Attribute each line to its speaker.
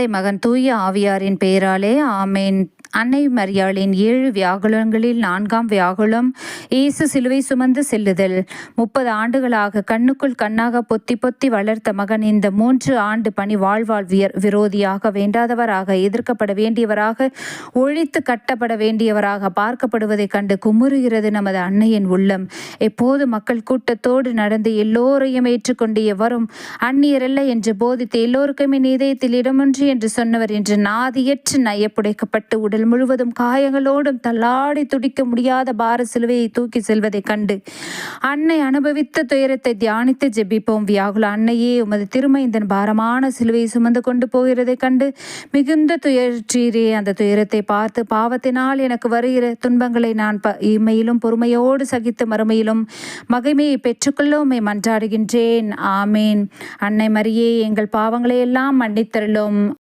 Speaker 1: தந்தை மகன் தூய ஆவியாரின் பெயராலே ஆமேன். அன்னை மரியாளின் ஏழு வியாகுலங்களில் நான்காம் வியாகுலம் இயேசு சிலுவை சுமந்து செல்லுதல். முப்பது ஆண்டுகளாக கண்ணுக்குள் கண்ணாக பொத்தி பொத்தி வளர்த்த மகன் இந்த மூன்று ஆண்டு பணி வாழ்வாழ் விரோதியாக வேண்டாதவராக எதிர்க்கப்பட வேண்டியவராக ஒழித்து கட்டப்பட வேண்டியவராக பார்க்கப்படுவதைக் கண்டு குமுறுகிறது நமது அன்னையின் உள்ளம். எப்போது மக்கள் கூட்டத்தோடு நடந்து எல்லோரையும் ஏற்றுக்கொண்டு எவரும் அந்நியரல்ல என்று போதித்து எல்லோருக்குமே இதயத்தில் இடமொன்று என்று சொன்னவர் என்று நாதியற்று நயப்புடைக்கப்பட்டு உடல் முழுவதும் காயங்களோடும் தள்ளாடி துடிக்க முடியாத பார சிலுவையை தூக்கி செல்வதைக் கண்டு அன்னை அனுபவித்த துயரத்தை தியானித்து ஜெபிப்போம். வியாகுல அன்னையே உமது திருமைந்தன் பாரமான சிலுவையை சுமந்து கொண்டு போகிறதைக் கண்டு மிகுந்த துயற்றீரே அந்த துயரத்தை பார்த்து பாவத்தினால் எனக்கு வருகிற துன்பங்களை நான் ப இம்மையிலும் பொறுமையோடு சகித்து மறுமையிலும் மகிமையை பெற்றுக்கொள்ளோமே மன்றாடுகின்றேன் ஆமேன். அன்னை மரியே எங்கள் பாவங்களை எல்லாம் மன்னித்தருளும்.